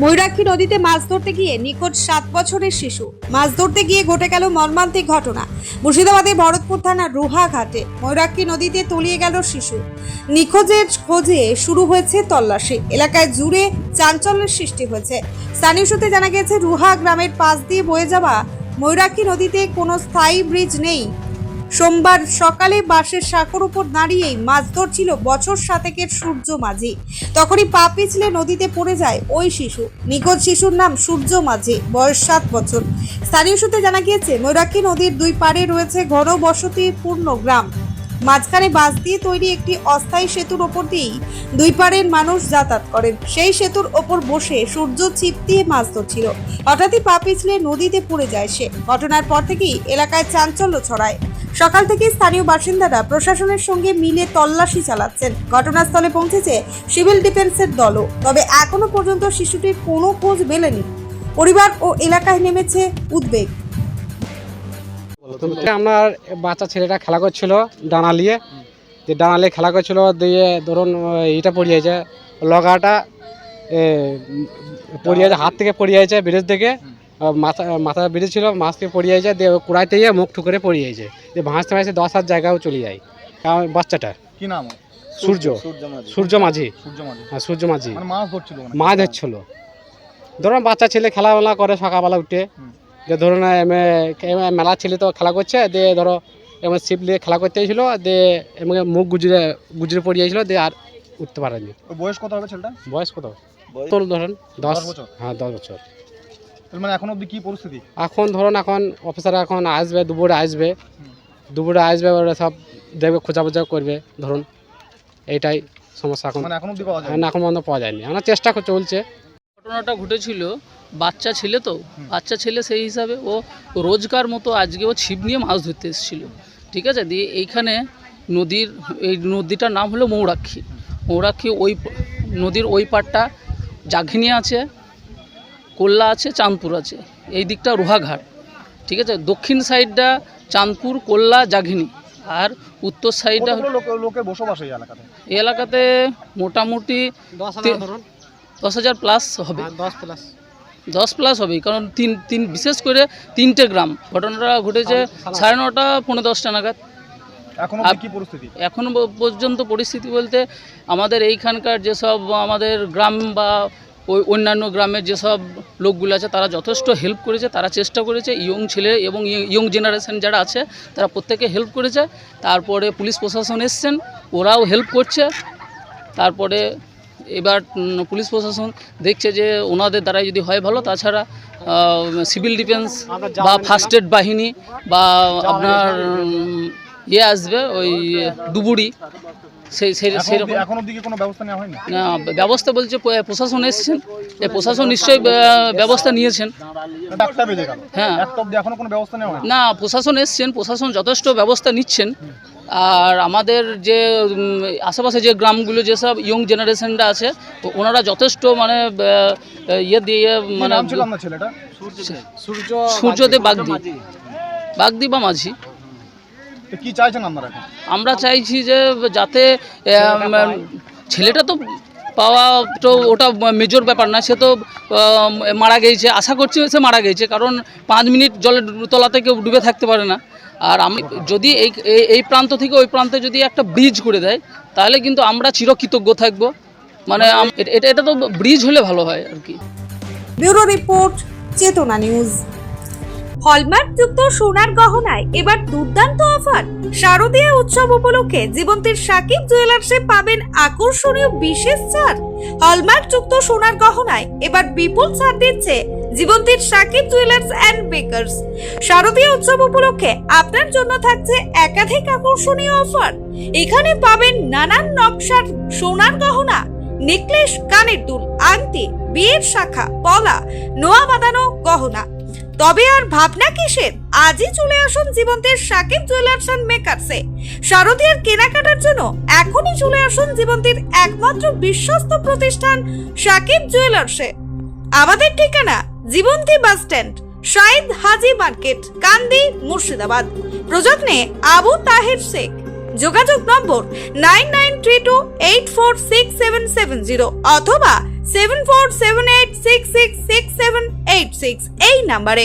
ময়ূরাক্ষী নদীতে মাছ ধরতে গিয়ে নিখোঁজ সাত বছরের শিশু। মাছ ধরতে গিয়ে ঘটে গেল মর্মান্তিক ঘটনা। মুর্শিদাবাদের ভরতপুর থানার রুহা ঘাটে ময়ূরাক্ষী নদীতে তলিয়ে গেল শিশু। নিখোঁজের খোঁজে শুরু হয়েছে তল্লাশি। এলাকায় জুড়ে চাঞ্চল্যের সৃষ্টি হয়েছে। স্থানীয় সূত্রে জানা গেছে, রুহা গ্রামের পাশ দিয়ে বয়ে যাওয়া ময়ূরাক্ষী নদীতে কোনো স্থায়ী ব্রিজ নেই। সোমবার সকালে বাসের সাঁকোর উপর দাঁড়িয়েই মাছ ধরছিল বছর সাতেকের সূর্য মাঝি। তখনই পা পিছলে নদীতে পড়ে যায় ওই শিশু। নিখোঁজ শিশুর নাম সূর্য মাঝি, বয়স সাত বছর। স্থানীয় সূত্রে জানা গিয়েছে ময়ূরাক্ষী নদীর দুই পাড়ে রয়েছে ঘন বসতিপূর্ণ গ্রাম। মাঝখানে বাঁশ দিয়ে তৈরি একটি অস্থায়ী সেতুর ওপর দিয়েই দুই পাড়ের মানুষ যাতায়াত করেন। সেই সেতুর ওপর বসে সূর্য ছিপ দিয়ে মাছ ধরছিল। হঠাৎই পা পিছলে নদীতে পড়ে যায় সে। ঘটনার পর থেকেই এলাকায় চাঞ্চল্য ছড়ায়। সকাল থেকে স্থানীয় বাসিন্দারা প্রশাসনের সঙ্গে মিলে তল্লাশি চালাচ্ছেন। ঘটনাস্থলে পৌঁছেছে সিভিল ডিফেন্সের দলও। তবে এখনও পর্যন্ত শিশুটির কোনো খোঁজ মেলেনি। পরিবার ও এলাকায় নেমেছে উদ্বেগ। আমার বাচ্চা ছেলেটা খেলা করছিল ডানা নিয়ে যে ডানা নিয়ে খেলা করছিল দিয়ে ধরুন এটা পড়ে যাচ্ছে লগাটা এ, পড়ে যাচ্ছে হাত থেকে পড়ে যাচ্ছে ব্রিজ থেকে। মাথা মাথা ব্রিজ ছিল মাছ থেকে পড়ে যাচ্ছে দিয়ে কুড়াইতে গিয়ে মুখ ঠুকরে পড়ে যাচ্ছে দিয়ে ভাসতে ভাসতে দশ হাত জায়গাও চলে যায়। কারণ বাচ্চাটা। কি নাম? সূর্য। সূর্য মাঝি। সূর্য মাঝি হ্যাঁ সূর্য মাঝি মানে মাছ ধরছিল ধরুন বাচ্চা ছেলে খেলাবেলা করে সকালবেলা উঠে। যে ধরুন মেলা ছেলে তো খেলা করছে দিয়ে ধরো এমন ছিপ নিয়ে খেলা করতে গেছিল দিয়ে এমনি মুখ গুজরে গুজরে পড়ে গেছিল দিয়ে আর উঠতে পারেনি। বয়স কত হবে ছেলেটা বয়স কত? তোর ধরুন দশ? হ্যাঁ দশ বছর। মানে এখন অবধি কি পরিস্থিতি? এখন ধরুন এখন অফিসার এখন আসবে দুপুরে আসবে। দুপুরে আসবে ওরা সব দেখবে খোঁজা বোঝা করবে ধরুন। এইটাই সমস্যা এখন। মানে এখন অবধি পাওয়া যায় এখন এখন পর্যন্ত পাওয়া যায়নি। আমরা চেষ্টা চলছে। ঘটনাটা ঘটেছিল বাচ্চা ছেলে তো। বাচ্চা ছেলে সেই হিসাবে ও রোজকার মতো আজকে ও ছিপ নিয়ে মাছ ধরতে এসেছিল। ঠিক আছে? দিয়ে এইখানে নদীর এই নদীটার নাম হলো মৌরাক্ষী। মৌরাক্ষী ওই নদীর ওই পাড়টা জাঘিনি আছে। কোল্লা আছে চাঁদপুর আছে। এই দিকটা রোহাঘাট ঠিক আছে? দক্ষিণ সাইডটা চাঁদপুর কোল্লা জাঘিনি। আর উত্তর সাইডটা লোক বসবাস এই এলাকাতে? এই এলাকাতে মোটামুটি দশ হাজার দশ হাজার প্লাস হবে। দশ প্লাস দশ প্লাস হবে কারণ তিন তিন বিশেষ করে তিনটে গ্রাম। ঘটনাটা ঘটেছে সাড়ে নটা পৌনে দশটা নাগাদ। এখন আপ- কি পরিস্থিতি? পর্যন্ত পরিস্থিতি বলতে আমাদের এইখানকার যেসব আমাদের গ্রাম বা ওই অন্যান্য গ্রামের যেসব লোকগুলো আছে তারা যথেষ্ট হেল্প করেছে তারা চেষ্টা করেছে ইয়ং ছেলে এবং ইয়ং জেনারেশন যারা আছে তারা প্রত্যেকে হেল্প করেছে। তারপরে পুলিশ প্রশাসন এসছেন ওরাও হেল্প করছে। তারপরে এবার পুলিশ প্রশাসন দেখছে যে ওনাদের দ্বারাই যদি হয় ভালো তাছাড়া সিভিল ডিফেন্স বা ফার্স্ট এড বাহিনী বা আপনার ইয়ে আসবে ওই ডুবুরি। সেই সেই সেরকম। ব্যবস্থা না, ব্যবস্থা বলছে প্রশাসন এসছেন। প্রশাসন নিশ্চয়ই ব্যবস্থা নিয়েছেন। হ্যাঁ। না প্রশাসন এসছেন প্রশাসন যথেষ্ট ব্যবস্থা নিচ্ছেন। আর আমাদের যে আশেপাশে যে গ্রামগুলো যেসব ইয়ং জেনারেশনরা আছে তো ওনারা যথেষ্ট মানে ইয়ে দিয়ে মানে ছিল আপনার সূর্যদেব বাগদি। বাগদি বা মাঝি। কি চাইছেন আপনারা আমরা চাইছি যে যাতে ছেলেটা তো পাওয়া তো ওটা মেজর ব্যাপার না সে তো মারা গেছে। আশা করছি সে মারা গেছে কারণ পাঁচ মিনিট জলের তলাতে কেউ ডুবে থাকতে পারে না। আর আমি যদি এই এই- এই প্রান্ত থেকে ওই প্রান্তে যদি একটা ব্রিজ করে দেয় তাহলে কিন্তু আমরা চিরকৃতজ্ঞ থাকব। মানে এটা এটা তো ব্রিজ হলে ভালো হয় আর কি। Bureau report Chetna news. হলমার্কযুক্ত সোনার গহনায় এবার দুর্দান্ত অফার। শারদীয় উৎসব উপলক্ষে জীবন্তীর সাকিব জুয়েলার্সে পাবেন আকর্ষণীয় বিশেষ ছাড়। হলমার্কযুক্ত সোনার গহনায় এবার বিপুল ছাড় দিচ্ছে জীবন্তীর সাকিব জুয়েলার্স অ্যান্ড বেকার্স। শারদীয় উৎসব উপলক্ষে আপনার জন্য থাকছে একাধিক আকর্ষণীয় অফার। এখানে পাবেন নানান নকশার সোনার গহনা, নেকলেস, কানের দুল, আংটি, বিয়ের শাখা, পলা, নোয়া বাঁধানো গহনা তবে আর ভাবনা কিসের আজই চলে আসুন জীবন্তের সাকিব জুয়েলার্স অ্যান্ড মেকার্সে শারদীয়ার কেনাকাটার জন্য এখনই চলে আসুন জীবন্তীর একমাত্র বিশ্বস্ত প্রতিষ্ঠান সাকিব জুয়েলার্সে আমাদের ঠিকানা Jibanti bus stand, Shahid Haji market, Kandi, Murshidabad. প্রযত্নে Abu Taher Sheikh. যোগাযোগ number nine nine three two eight four six seven seven zero অথবা seven four seven eight six six six seven eight six এই নাম্বারে